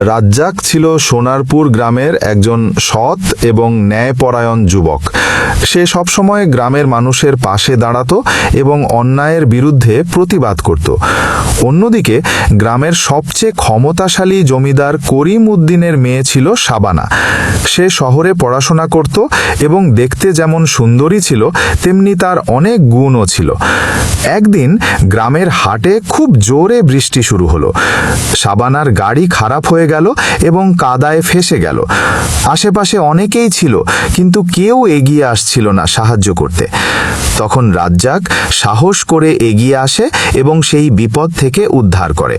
রাজ্জাক ছিল সোনারপুর গ্রামের একজন সৎ এবং ন্যায়পরায়ণ যুবক। সে সবসময় গ্রামের মানুষের পাশে দাঁড়াতো এবং অন্যায়ের বিরুদ্ধে প্রতিবাদ করত। অন্যদিকে, গ্রামের সবচেয়ে ক্ষমতাশালী জমিদার করিম উদ্দিনের মেয়ে ছিল সাবানা। সে শহরে পড়াশোনা করত এবং দেখতে যেমন সুন্দরী ছিল, তেমনি তার অনেক গুণও ছিল। একদিন গ্রামের হাটে খুব জোরে বৃষ্টি শুরু হলো। সাবানার গাড়ি খারাপ হয়ে গেল এবং কাদায় ফেসে গেল। আশেপাশে অনেকেই ছিল, কিন্তু কেউ এগিয়ে আসছিল না সাহায্য করতে। তখন রাজ্জাক সাহস করে এগিয়ে আসে এবং সেই বিপদ থেকে উদ্ধার করে।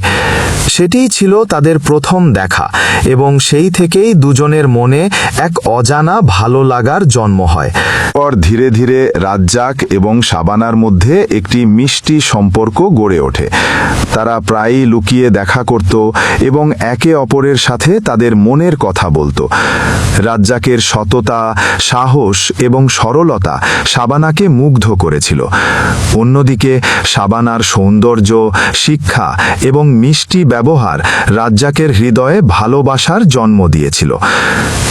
সেটিই ছিল তাদের প্রথম দেখা এবং সেই থেকেই দুজনের মনে এক অজানা ভালো লাগার জন্ম হয়। পর ধীরে ধীরে রাজ্জাক এবং সাবানার মধ্যে একটি মিষ্টি সম্পর্ক গড়ে ওঠে। তারা প্রায়ই লুকিয়ে দেখা করত এবং একে অপরের সাথে তাদের মনের কথা বলতো। রাজ্জাকের সততা, সাহস এবং সরলতা সাবানাকে মুগ্ধ করেছিল। অন্যদিকে সাবানার সৌন্দর্য, শিক্ষা এবং মিষ্টি ব্যবহার রাজ্জাকের হৃদয়ে ভালোবাসার জন্ম দিয়েছিল।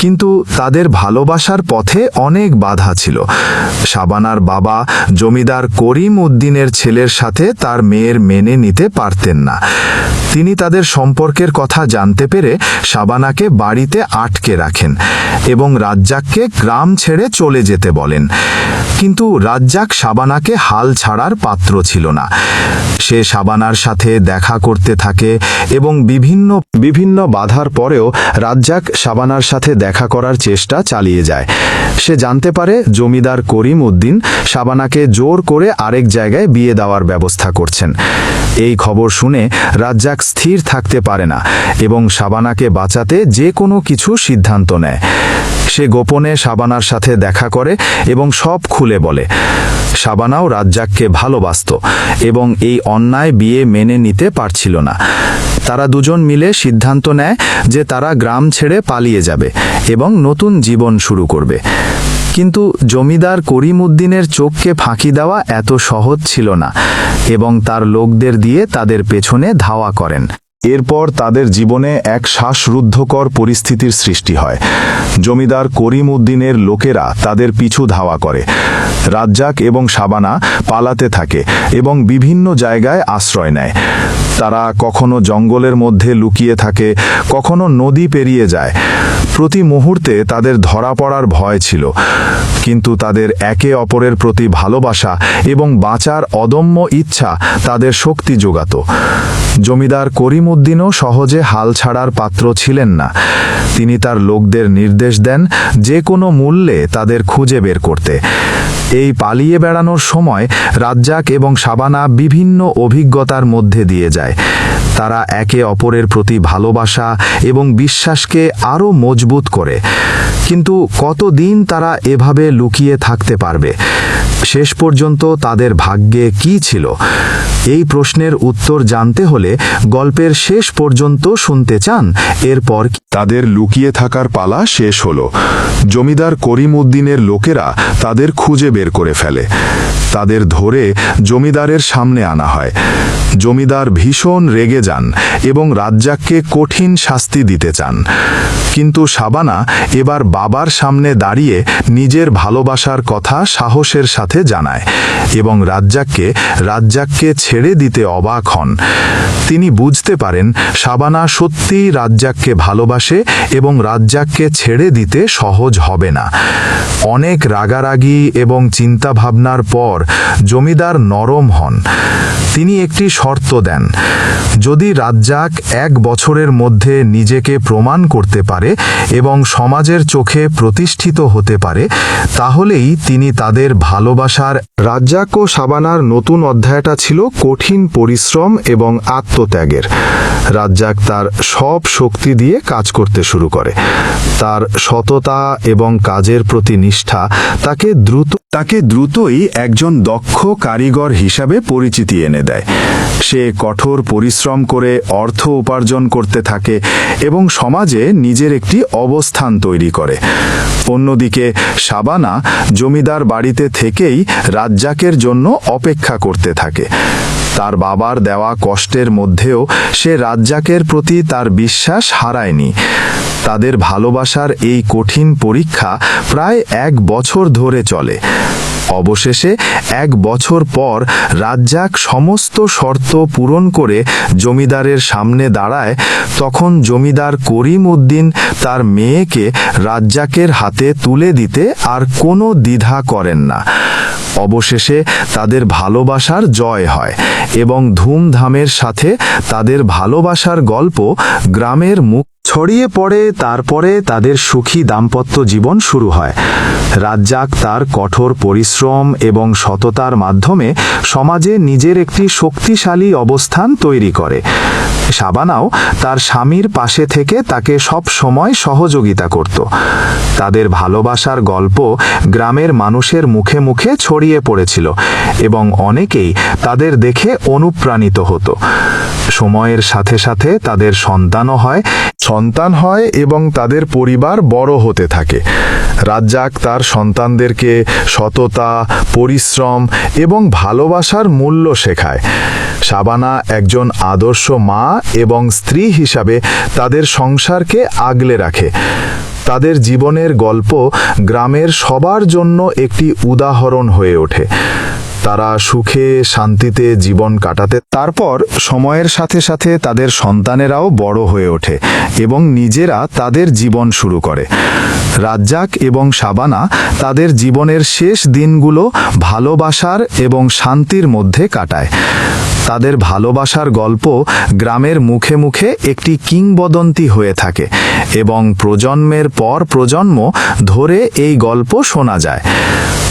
কিন্তু তাদের ভালোবাসার পথে অনেক বাধা ছিল। সাবানার বাবা জমিদার করিম উদ্দিনের ছেলের সাথে তার মেয়ের মেনে নিতে পারতেন না। তিনি তাদের সম্পর্কের কথা জানতে পেরে সাবানাকে বাড়িতে আটকে রাখেন এবং রাজ্জাককে গ্রাম ছেড়ে চলে যেতে বলেন। কিন্তু রাজ্জাক সাবানাকে হাল ছাড়ার পাত্র ছিল না। সে সাবানার সাথে দেখা করতে থাকে এবং বিভিন্ন বিভিন্ন বাধার পরেও রাজ্জাক সাবানার সাথে দেখা করার চেষ্টা চালিয়ে যায়। সে জানতে পারে জমিদার করিম উদ্দিন সাবানাকে জোর করে আরেক জায়গায় বিয়ে দেওয়ার ব্যবস্থা করছেন। এই খবর শুনে রাজ্জাক স্থির থাকতে পারে না এবং সাবানাকে বাঁচাতে যে কোনো কিছু সিদ্ধান্ত নেয়। সে গোপনে সাবানার সাথে দেখা করে এবং সব খুলে বলে সাবানাও রাজ্জাককে ভালোবাসত এবং এই অন্যায় বিয়ে মেনে নিতে পারছিল না। তারা দুজন মিলে সিদ্ধান্ত নেয় যে তারা গ্রাম ছেড়ে পালিয়ে যাবে এবং নতুন জীবন শুরু করবে। কিন্তু জমিদার করিম উদ্দিনের চোখকে ফাঁকি দেওয়া এত সহজ ছিল না এবং তার লোকদের দিয়ে তাদের পেছনে ধাওয়া করেন। এরপর তাদের জীবনে এক শ্বাসরুদ্ধকর পরিস্থিতির সৃষ্টি হয়। জমিদার করিম উদ্দিনের লোকেরা তাদের পিছু ধাওয়া করে। রাজ্জাক এবং সাবানা পালাতে থাকে এবং বিভিন্ন জায়গায় আশ্রয় নেয়। তারা কখনো জঙ্গলের মধ্যে লুকিয়ে থাকে, কখনো নদী পেরিয়ে যায়। প্রতি মুহূর্তে তাদের ধরা পড়ার ভয় ছিল। কিন্তু তাদের একে অপরের প্রতি ভালোবাসা এবং বাঁচার অদম্য ইচ্ছা তাদের শক্তি যোগাত। জমিদার করিম উদ্দিনও সহজে হাল ছাড়ার পাত্র ছিলেন না। তিনি তার লোকদের নির্দেশ দেন যে কোনো মূল্যে তাদের খুঁজে বের করতে। এই পালিয়ে বেড়ানোর সময় রাজ্জাক এবং সাবানা বিভিন্ন অভিজ্ঞতার মধ্যে দিয়ে যায়। তারা একে অপরের প্রতি ভালোবাসা এবং বিশ্বাসকে আরও মজবুত করে। কিন্তু কতদিন তারা এভাবে লুকিয়ে থাকতে পারবে? শেষ পর্যন্ত তাদের ভাগ্যে কি ছিল? এই প্রশ্নের উত্তর জানতে হলে গল্পের শেষ পর্যন্ত শুনতে চান, এরপর তাদের লুকিয়ে থাকার পালা শেষ হল। জমিদার করিম উদ্দিনের লোকেরা তাদের খুঁজে বের করে ফেলে। তাদের ধরে জমিদারের সামনে আনা হয়। জমিদার ভীষণ রেগে যান এবং রাজ্জাককে কঠিন শাস্তি দিতে চান। কিন্তু সাবানা এবার বাবার সামনে দাঁড়িয়ে নিজের ভালোবাসার কথা সাহসের সাথে জানায় এবং রাজ্জাককে রাজ্জাককে ছেড়ে দিতে অবাক হন। তিনি বুঝতে পারেন সাবানা সত্যিই রাজ্জাককে ভালোবাসে এবং রাজ্জাককে ছেড়ে দিতে সহজ হবে না। অনেক রাগারাগি এবং চিন্তাভাবনার পর জমিদার নরম হন। তিনি একটি শর্ত দেন। যদি রাজ্জাক এক বছরের মধ্যে নিজেকে প্রমাণ করতে পারে এবং সমাজের চোখে প্রতিষ্ঠিত হতে পারে, তাহলেই তিনি তাদের ভালোবাসার রাজ্জাক ও সাবানার নতুন অধ্যায়টা ছিল কঠিন পরিশ্রম এবং আত্মত্যাগের। রাজ্জাক তার সব শক্তি দিয়ে কাজ করতে শুরু করে। তার সততা এবং কাজের প্রতি নিষ্ঠা তাকে দ্রুত তাকে দ্রুতই একজন দক্ষ কারিগর হিসাবে পরিচিতি এনে দেয়। সে কঠোর পরিশ্রম করে অর্থ উপার্জন করতে থাকে এবং সমাজে নিজের একটি অবস্থান তৈরি করে। অন্যদিকে সাবানা জমিদার বাড়িতে থেকেই রাজ্জাকের জন্য অপেক্ষা করতে থাকে। তার বাবার দেওয়া কষ্টের মধ্যেও সে রাজ্জাকের প্রতি তার বিশ্বাস হারায়নি। তাদের ভালোবাসার এই কঠিন পরীক্ষা প্রায় এক বছর ধরে চলে। অবশেষে এক বছর পর রাজ্জাক সমস্ত শর্ত পূরণ করে জমিদারের সামনে দাঁড়ায়। তখন জমিদার করিম উদ্দিন তার মেয়েকে রাজ্জাকের হাতে তুলে দিতে আর কোনো দ্বিধা করেন না। অবশেষে তাদের ভালোবাসার জয় হয় এবং ধুমধামের সাথে তাদের ভালোবাসার গল্প গ্রামের মুখ ছড়িয়ে পড়ে, তারপরে তাদের সুখী দাম্পত্য জীবন শুরু হয়। রাজ্জাক তার কঠোর পরিশ্রম এবং সততার মাধ্যমে সমাজে নিজের একটি শক্তিশালী অবস্থান তৈরি করে। শাবানাও তার স্বামীর পাশে থেকে তাকে সব সময় সহযোগিতা করত। তাদের ভালোবাসার গল্প গ্রামের মানুষের মুখে মুখে ছড়িয়ে পড়েছিল এবং অনেকেই তাদের দেখে অনুপ্রাণিত হতো। সময়ের সাথে সাথে তাদের সন্তানও হয়। সন্তান হয় এবং তাদের পরিবার বড় হতে থাকে। রাজ্জাক তার সন্তানদেরকে সততা, পরিশ্রম এবং ভালোবাসার মূল্য শেখায়। শাবানা একজন আদর্শ মা এবং স্ত্রী হিসাবে তাদের সংসারকে আগলে রাখে। তাদের জীবনের গল্প গ্রামের সবার জন্য একটি উদাহরণ হয়ে ওঠে। তারা সুখে শান্তিতে জীবন কাটাতে তারপর সময়ের সাথে সাথে তাদের সন্তানেরাও বড় হয়ে ওঠে এবং নিজেরা তাদের জীবন শুরু করে। রাজ্জাক এবং শাবানা তাদের জীবনের শেষ দিনগুলো ভালোবাসার এবং শান্তির মধ্যে কাটায়। তাদের ভালোবাসার গল্প গ্রামের মুখে মুখে একটি কিংবদন্তি হয়ে থাকে এবং প্রজন্মের পর প্রজন্ম ধরে এই গল্প শোনা যায়।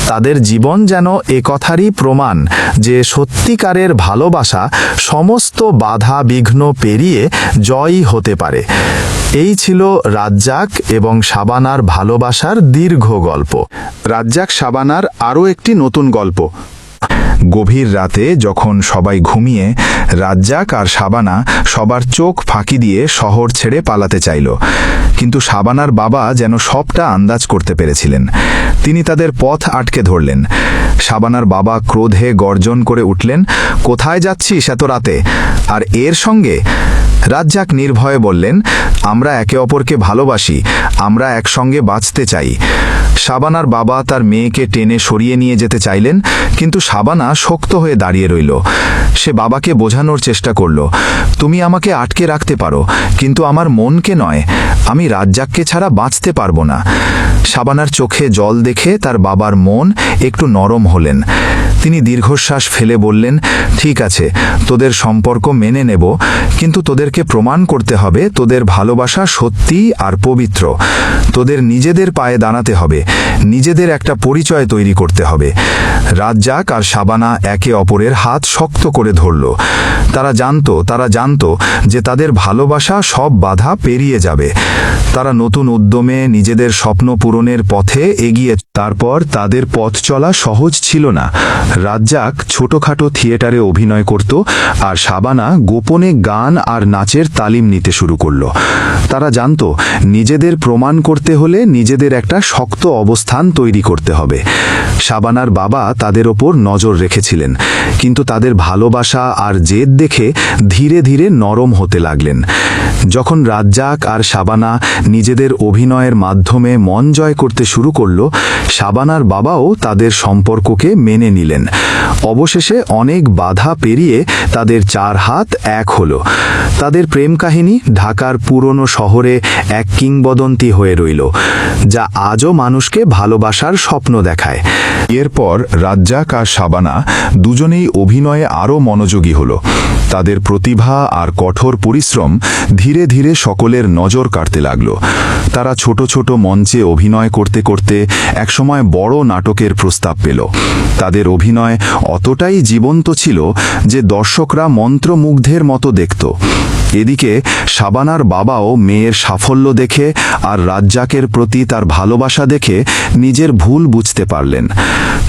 তাদের জীবন যেন এ কথারই প্রমাণ যে সত্যিকারের ভালোবাসা সমস্ত বাধা বিঘ্ন পেরিয়ে জয়ী হতে পারে। এই ছিল রাজ্জাক এবং সাবানার ভালোবাসার দীর্ঘ গল্প। রাজ্জাক সাবানার আরও একটি নতুন গল্প গভীর রাতে যখন সবাই ঘুমিয়ে, রাজ্জাক আর সাবানা সবার চোখ ফাঁকি দিয়ে শহর ছেড়ে পালাতে চাইল। কিন্তু সাবানার বাবা যেন সবটা আন্দাজ করতে পেরেছিলেন। তিনি তাদের পথ আটকে ধরলেন। সাবানার বাবা ক্রোধে গর্জন করে উঠলেন, কোথায় যাচ্ছিস এত রাতে? আর এর সঙ্গে রাজ্জাক নির্ভয়ে বললেন, আমরা একে অপরকে ভালোবাসি, আমরা একসঙ্গে বাঁচতে চাই। শাবানার বাবা তার মেয়েকে টেনে সরিয়ে নিয়ে যেতে চাইলেন, কিন্তু শাবানা শক্ত হয়ে দাঁড়িয়ে রইল। সে বাবাকে বোঝানোর চেষ্টা করল, তুমি আমাকে আটকে রাখতে পারো, কিন্তু আমার মনকে নয়, আমি রাজ্জাককে ছাড়া বাঁচতে পারব না। সাবানার চোখে জল দেখে তার বাবার মন একটু নরম হলেন। তিনি দীর্ঘশ্বাস ফেলে বললেন, ঠিক আছে, তোদের সম্পর্ক মেনে নেব, কিন্তু তোদেরকে প্রমাণ করতে হবে তোদের ভালোবাসা সত্যি আর পবিত্র। তোদের নিজেদের পায়ে দাঁড়াতে হবে। নিজেদের একটা পরিচয় তৈরি করতে হবে। রাজ্জাক আর সাবানা একে অপরের হাত শক্ত করে ধরল। তারা জানত তারা জানত যে তাদের ভালোবাসা সব বাধা পেরিয়ে যাবে। তারা নতুন উদ্যমে নিজেদের স্বপ্ন পূরণের পথে এগিয়ে তারপর তাদের পথ চলা সহজ ছিল না। রাজ্জাক ছোটখাটো থিয়েটারে অভিনয় করত আর শাবানা গোপনে গান আর নাচের তালিম নিতে শুরু করল। তারা জানত, নিজেদের প্রমাণ করতে হলে নিজেদের একটা শক্ত অবস্থান তৈরি করতে হবে। শাবানার বাবা তাদের ওপর নজর রেখেছিলেন, কিন্তু তাদের ভালোবাসা আর জেদ দেখে ধীরে ধীরে নরম হতে লাগলেন। যখন রাজ্জাক আর শাবানা নিজেদের অভিনয়ের মাধ্যমে মন জয় করতে শুরু করল, শাবানার বাবাও তাদের সম্পর্ককে মেনে নিলেন। অবশেষে অনেক বাধা পেরিয়ে তাদের চার হাত এক হলো। তাদের প্রেম কাহিনী ঢাকার পুরনো শহরে এক কিংবদন্তি হয়ে রইল, যা আজও মানুষকে ভালোবাসার স্বপ্ন দেখায়। এরপর রাজ্জাক আর শাবানা দুজনেই অভিনয়ে আরও মনোযোগী হল। তাদের প্রতিভা আর কঠোর পরিশ্রম ধীরে ধীরে সকলের নজর কাটতে লাগল। তারা ছোট ছোট মঞ্চে অভিনয় করতে করতে একসময় বড় নাটকের প্রস্তাব পেল। তাদের অভিনয় অতটাই জীবন্ত ছিল যে দর্শকরা মন্ত্রমুগ্ধের মতো দেখত। এদিকে শাবানার বাবাও মেয়ের সাফল্য দেখে আর রাজ্জাকের প্রতি তার ভালোবাসা দেখে নিজের ভুল বুঝতে পারলেন।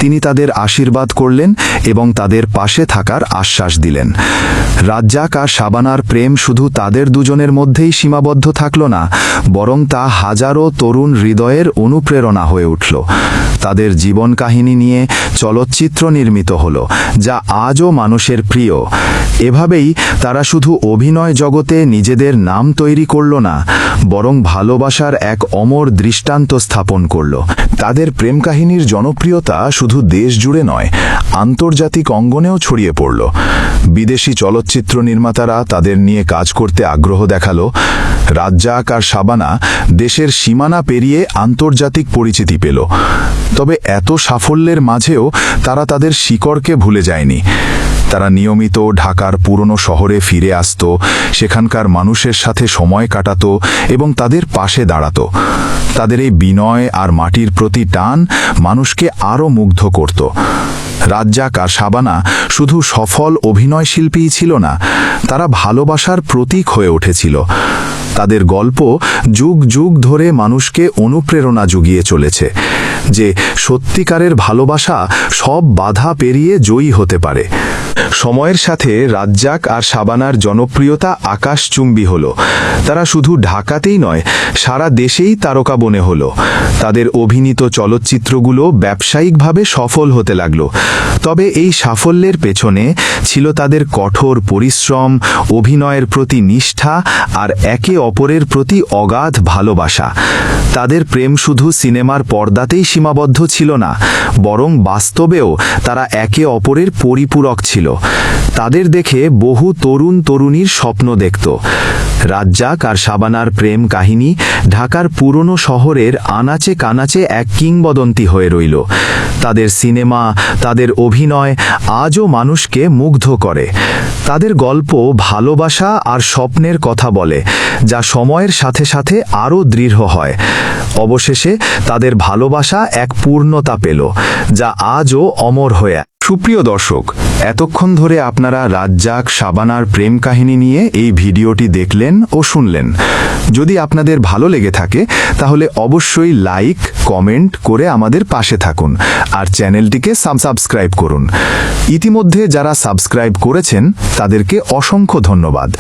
তিনি তাদের আশীর্বাদ করলেন এবং তাদের পাশে থাকার আশ্বাস দিলেন। রাজ্জাক আর শাবানার প্রেম শুধু তাদের দুজনের মধ্যেই সীমাবদ্ধ থাকল না, বরং তা হাজারো তরুণ হৃদয়ের অনুপ্রেরণা হয়ে উঠল। তাদের জীবন কাহিনী নিয়ে চলচ্চিত্র নির্মিত হলো, যা আজও মানুষের প্রিয়। এভাবেই তারা শুধু অভিনয় জগতে নিজেদের নাম তৈরি করল না, বরং ভালোবাসার এক অমর দৃষ্টান্ত স্থাপন করল। তাদের প্রেম কাহিনীর জনপ্রিয়তা শুধু দেশ জুড়ে নয়, আন্তর্জাতিক অঙ্গনেও ছড়িয়ে পড়ল। বিদেশি চলচ্চিত্র নির্মাতারা তাদের নিয়ে কাজ করতে আগ্রহ দেখাল। রাজ্জাক আর সাবানা দেশের সীমানা পেরিয়ে আন্তর্জাতিক পরিচিতি পেল। তবে এত সাফল্যের মাঝেও তারা তাদের শিকড়কে ভুলে যায়নি। তারা নিয়মিত ঢাকার পুরনো শহরে ফিরে আসত, সেখানকার মানুষের সাথে সময় কাটাত এবং তাদের পাশে দাঁড়াতো। তাদের এই বিনয় আর মাটির প্রতি টান মানুষকে আরও মুগ্ধ করত। রাজ্জাক আর সাবানা শুধু সফল অভিনয় শিল্পীই ছিল না, তারা ভালোবাসার প্রতীক হয়ে উঠেছিল। তাদের গল্প যুগ যুগ ধরে মানুষকে অনুপ্রেরণা জুগিয়ে চলেছে, যে সত্যিকারের ভালোবাসা সব বাধা পেরিয়ে জয়ী হতে পারে। সময়ের সাথে রাজ্জাক আর সাবানার জনপ্রিয়তা আকাশচুম্বী হল। তারা শুধু ঢাকাতেই নয়, সারা দেশেই তারকা বনে হল। তাদের অভিনীত চলচ্চিত্রগুলো ব্যবসায়িকভাবে সফল হতে লাগল। তবে এই সাফল্যের পেছনে ছিল তাদের কঠোর পরিশ্রম, অভিনয়ের প্রতি নিষ্ঠা আর একে অপরের প্রতি অগাধ ভালোবাসা। তাদের প্রেম শুধু সিনেমার পর্দাতেই সীমাবদ্ধ ছিল না, বরং বাস্তবেও তারা একে অপরের পরিপূরক ছিল। তাদের দেখে বহু তরুণ তরুণীর স্বপ্ন দেখত। রাজ্জাক আর সাবানার প্রেম কাহিনী ঢাকার পুরনো শহরের আনাচে কানাচে এক কিংবদন্তি হয়ে রইল। তাদের সিনেমা, তাদের অভিনয় আজও মানুষকে মুগ্ধ করে। তাদের গল্প ভালোবাসা আর স্বপ্নের কথা বলে, যা সময়ের সাথে সাথে আরও দৃঢ় হয়। অবশেষে তাদের ভালোবাসা এক পূর্ণতা পেল, যা আজও অমর হয়ে সুপ্রিয় দর্শক এতক্ষণ ধরে আপনারা রাজ্জাক সাবানার প্রেম কাহিনী নিয়ে এই ভিডিওটি দেখলেন ও শুনলেন। যদি আপনাদের ভালো লেগে থাকে, তাহলে অবশ্যই লাইক, কমেন্ট করে আমাদের পাশে থাকুন আর চ্যানেলটিকে সাবস্ক্রাইব করুন। ইতিমধ্যে যারা সাবস্ক্রাইব করেছেন, তাদেরকে অসংখ্য ধন্যবাদ।